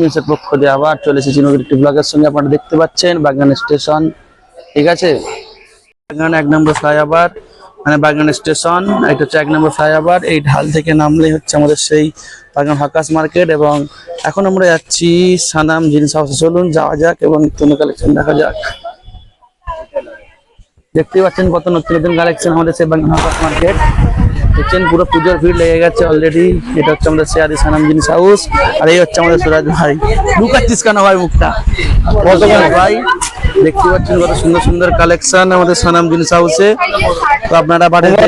নিউজের পক্ষ দিয়ে আবার চলে এসেছি নতুন একটি ব্লগের সঙ্গে। আপনারা দেখতে পাচ্ছেন বাগান স্টেশন। ঠিক আছে? বাগান এক নম্বর ফ্লাইওভার। মানে বাগান স্টেশন, এটা হচ্ছে এক নম্বর ফ্লাইওভার। এই ঢাল থেকে নামলেই হচ্ছে আমাদের সেই বাগান হাকাস মার্কেট এবং এখন আমরা যাচ্ছি সানাম জিন্স হাউসে। চলুন, যাওয়া যাক এবং নতুন কালেকশন দেখা যাক। দেখতে পাচ্ছেন কত নতুন নতুন কালেকশন আমাদের সেই বাগান হাকাস মার্কেট। দেখছেন, পুরো পুজোর ভিড় লেগে গেছে অলরেডি এটা হচ্ছে আমাদের শেয়ারি সানাম জিনিস হাউস আর এই হচ্ছে আমাদের সুরাজ ভাই। লুকাচ্ছিস কেন ভাই মুখটা? ভাই? দেখতে পাচ্ছেন কত সুন্দর সুন্দর কালেকশন আমাদের সানাম জিনিস হাউসে তো আপনারা বাড়িতে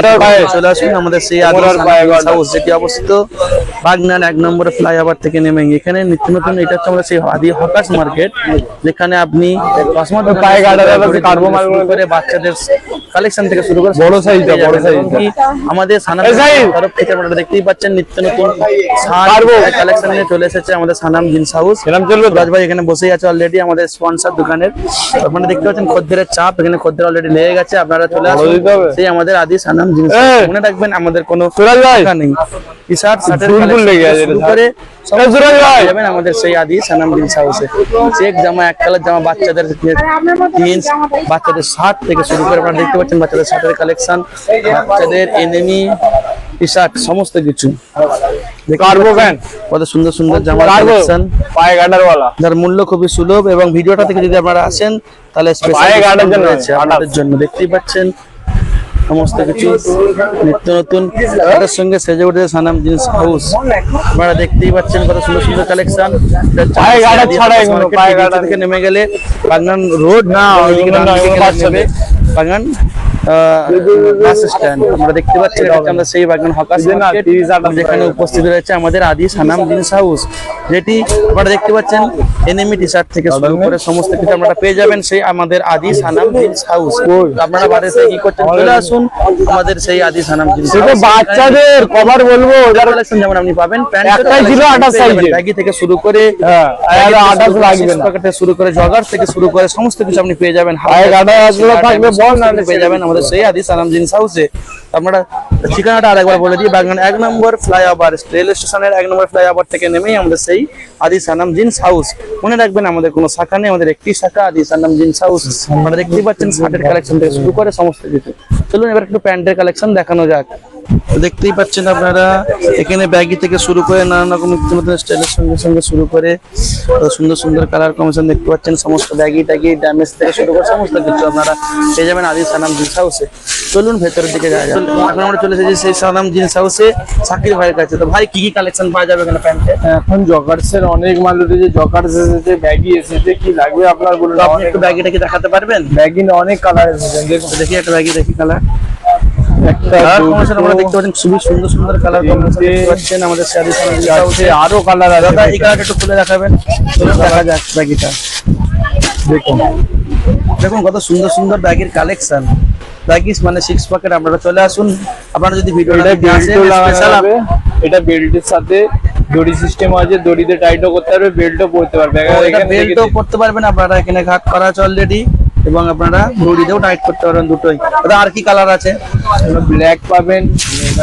চলে আসুন আমাদের সেই হাউস যেটি অবস্থিত বাগনান এক নম্বরে ফ্লাইওভার থেকে নেমে এখানে নিত্য নতুন এটা হচ্ছে আমাদের সেই আদি হকাশ মার্কেট যেখানে আপনি করে বাচ্চাদের কালেকশন থেকে শুরু করে বড় সাইজটা, বড় সাইজটা। আমাদের সানাম তরফ থেকে আপনারা দেখতেই পাচ্ছেন নিত্য নতুন। কালেকশন নিয়ে চলে এসেছে আমাদের সানাম জিন্স হাউস। চলবে তো? রাজ ভাই এখানে বসেই আছে অলরেডি আমাদের স্পন্সর দোকানের। আপনারা দেখতে পাচ্ছেন খদ্দেরের চাপ এখানে খদ্দের অলরেডি লেগে গেছে আপনারা চলে আসুন। সেই আমাদের আদি সানাম জিন্স। মনে রাখবেন আমাদের কোনো সুরাজ ভাই। টাকা নেই। টি শার্ট শার্টের ফুল ফুল লেগে আছে করে সুরাজ ভাই! যাবেন আমাদের সেই আদি সানাম জিন্স হাউসে। চেক জামা এক কালার জামা বাচ্চাদের জিন্স বাচ্চাদের শার্ট থেকে শুরু করে আপনারা দেখতে পাচ্ছেন বাচ্চাদের শার্টের কালেকশন বাচ্চাদের এনিমি টি শার্ট সমস্ত কিছু। দেখতে কার্গো প্যান্ট কত সুন্দর সুন্দর জামা কার্গো কালেকশন পায়ে গার্ডার ওয়ালা যার মূল্য খুবই সুলভ এবং ভিডিওটা থেকে যদি আপনারা আসেন তাহলে স্পেশাল পায়ে গার্ডের জন্য আপনাদের জন্য। দেখতেই পাচ্ছেন সমস্ত কিছু নিত্য নতুন। তাদের সঙ্গে সেজে উঠেছে সানাম জিন্স হাউস। আপনারা দেখতেই পাচ্ছেন কত সুন্দর সুন্দর কালেকশন। থেকে নেমে গেলে বাগান রোড না বাগান বাস স্ট্যান্ড আমরা দেখতে পাচ্ছি আমরা সেই বাগান হকাস এই যে না, মার্কেট 30 আটাশ যেখানে উপস্থিত রয়েছে আমাদের আদি সানাম জিন্স হাউস যেটি আপনারা দেখতে পাচ্ছেন এনএমই টি শার্ট থেকে শুরু করে সমস্ত কিছু আপনারা পেয়ে যাবেন সেই আমাদের আদি সানাম জিন্স হাউস। আপনারা বাড়িতে কি করছেন চলে আসুন আমাদের সেই আদি সানাম জিন্স বাচ্চাদের কভার বলব যারা কালেকশন যেমন আপনি পাবেন একটাই ছিল 28 ব্যাগি থেকে শুরু করে হ্যাঁ, শুরু করে জগার থেকে শুরু করে সমস্ত কিছু আপনি পেয়ে যাবেন। পেয়ে যাবেন আমাদের সেই আদি সালাম জিনিস হাউসে আমরা ঠিকানাটা আরেকবার বলে দিই, বাগান এক নম্বর ফ্লাইওভার রেল স্টেশনের এক নম্বর ফ্লাইওভার থেকে নেমেই আমরা সেই আদি সানাম জিন্স হাউস। মনে রাখবেন আমাদের কোনো শাখা নেই, আমাদের একটি শাখা আদি সানাম জিন্স হাউস। আমরা দেখতেই পাচ্ছেন, শার্টের কালেকশন থেকে শুরু করে সমস্ত কিছু। চলুন এবার একটু প্যান্টের কালেকশন দেখানো যাক। দেখতেই পাচ্ছেন আপনারা এখানে ব্যাগি থেকে শুরু করে নানান রকম নিত্য নতুন স্টাইলের সঙ্গে সঙ্গে শুরু করে সুন্দর সুন্দর কালার কমিশন দেখতে পাচ্ছেন সমস্ত ব্যাগি ট্যাগি ড্যামেজ থেকে শুরু করে সমস্ত কিছু আপনারা পেয়ে যাবেন আদি সানাম জিন্স হাউসে চলুন ভেতরের দিকে যাওয়া যাক। এখন আমরা চলে এসেছি সেই সানাম জিন্স হাউসে সাকির ভাইয়ের কাছে। তো ভাই কি কি কালেকশন পাওয়া যাবে এখানে প্যান্টে এখন জকার্স এর অনেক মাল উঠেছে। জকার্স এসেছে ব্যাগি এসেছে কি লাগবে আপনার বলুন? আপনি একটু ব্যাগি ট্যাগি দেখাতে পারবেন? ব্যাগি অনেক কালার এসেছে। দেখুন দেখি একটা ব্যাগি দেখি কালার একটা কালার দুটো, কম্বিনেশন আমরা দেখতে পাচ্ছেন খুবই সুন্দর সুন্দর কালার দেখতে পাচ্ছেন আমাদের আছে আরও কালার আছে দাদা এই কালারটা একটু খুলে দেখাবেন। দেখা যাক। ব্যাগিটা দেখুন। দেখুন কত সুন্দর সুন্দর ব্যাগের কালেকশন ব্যাগিস মানে সিক্স পকেট আপনারা চলে আসুন। আপনারা যদি ভিডিওটা এটা বেল্টের সাথে দড়ি সিস্টেম আছে দড়িতে টাইটও করতে পারবে বেল্টও পরতে পারবে। বেল্টও পড়তে পারবেন আপনারা এখানে ঘাট করা আছে অলরেডি এবং আপনারা দড়িতেও টাইট করতে পারবেন দুটোই। দাদা আর কি কালার আছে? ব্ল্যাক পাবেন।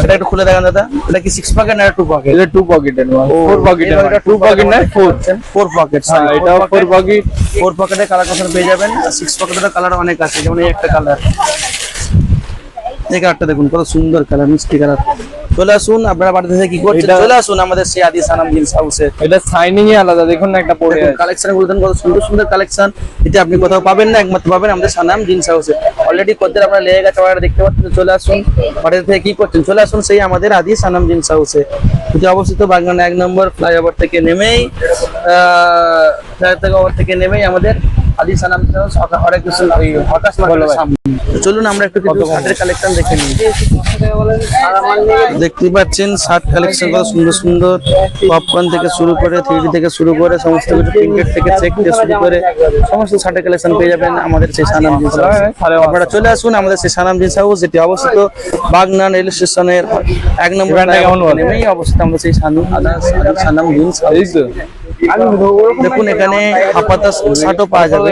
এটা একটু খুলে দেখান দাদা। এটা কি সিক্স পকেট না টু পকেট এটা টু পকেটের মাল। ফোর পকেটের টু পকেট না ফোর ফোর পকেট হ্যাঁ এটাও ফোর পকেট ফোর পকেটের কালার কখন পেয়ে যাবেন। সিক্স পকেটের কালার অনেক আছে যেমন এই একটা কালার এই কালারটা দেখুন কত সুন্দর কালার মিষ্টি কালার চলে আসুন আপনারা বাড়ি থেকে কি করছেন? চলে আসুন আমাদের সেই আদি সানাম জিন্স হাউসে। এটা শাইনিং এ আলাদা দেখুন না একটা পরে কালেকশনগুলো কত সুন্দর সুন্দর কালেকশন এটা আপনি কোথাও পাবেন না একমাত্র পাবেন আমাদের সানাম জিন্স হাউসে। অলরেডি কদ্দের আপনারা লেগে গেছে আপনারা দেখতে পাচ্ছেন চলে আসুন। বাড়ি থেকে কি করছেন? চলে আসুন সেই আমাদের আদি সানাম জিন্স হাউসে। যেটি অবস্থিত বাগান এক নম্বর ফ্লাইওভার থেকে নেমেই আহ ফ্লাইওভার থেকে নেমেই আমাদের সানাম চলুন আমরা একটু কালেকশন দেখে নিই। দেখতেই পাচ্ছেন শার্ট কালেকশন কত সুন্দর সুন্দর। পপকর্ন থেকে শুরু করে থ্রি থেকে শুরু করে সমস্ত কিছু প্রিন্টেড থেকে চেক থেকে শুরু করে সমস্ত শার্টের কালেকশন পেয়ে যাবেন আমাদের সেই সানাম জিন্স আপনারা চলে আসুন আমাদের সেই সানাম জিন্স হাউস যেটি অবস্থিত বাগনান রেল স্টেশনের এক নম্বর? নেমেই অবস্থিত আমাদের সেই সানু আদার্স সানাম জিন্স হাউস দেখুন এখানে হাপাতা শার্টও পাওয়া যাবে।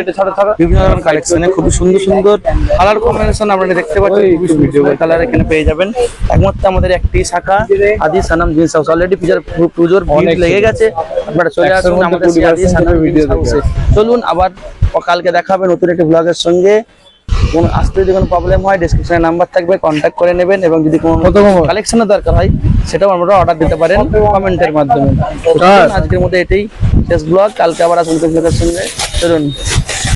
বিভিন্ন ধরনের কালেকশনে খুবই সুন্দর সুন্দর কালার কম্বিনেশন আপনারা দেখতে পাচ্ছেন খুবই সুন্দর কালার এখানে পেয়ে যাবেন। একমাত্র আমাদের একটি শাখা আদি সানাম জিন্স হাউস। অলরেডি পূজার পুজোর ভিড় লেগে গেছে আপনারা চলে আসুন আমাদের আদি সানাম চলুন আবার কালকে দেখাবেন নতুন একটি ব্লগের সঙ্গে। কোন আসতে যদি কোনো প্রবলেম হয় ডিসক্রিপশনে নাম্বার থাকবে কন্ট্যাক্ট করে নেবেন এবং যদি কোনো? কালেকশনের দরকার হয় সেটাও আমরা অর্ডার দিতে পারেন কমেন্টের মাধ্যমে। আজকের মধ্যে এটাই। শেষ ব্লগ কালকে আবার আসুন সঙ্গে। চলুন।